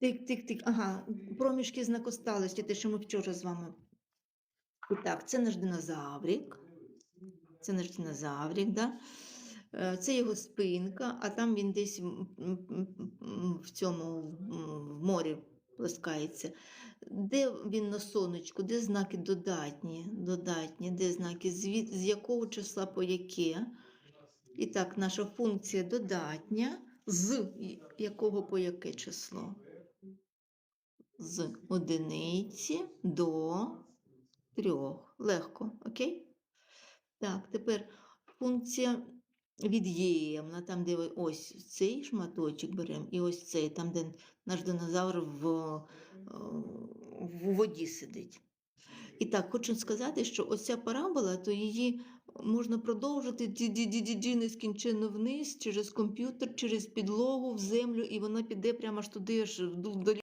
Тик-тик-тик. Ага, проміжки знакосталості, те, що ми вчора з вами. І так, це наш динозаврик. Це наш динозаврик, да? Е, Це його спинка, а там він десь в цьому в морі плескається. Де він на сонечку, де знаки додатні, додатні, де знаки, звід, з якого числа по яке. І так, наша функція додатня, з якого по яке число? З одиниці до трьох. Легко, окей? Так, тепер функція від'ємна, там, де ось цей шматочок беремо, і ось цей, там, де наш динозавр в, е, в воді сидить. І так, хочу сказати, що оця парабола, то її можна продовжити ді-ді-ді-ді нескінченно вниз через комп'ютер, через підлогу, в землю, і вона піде прямо аж туди, аж до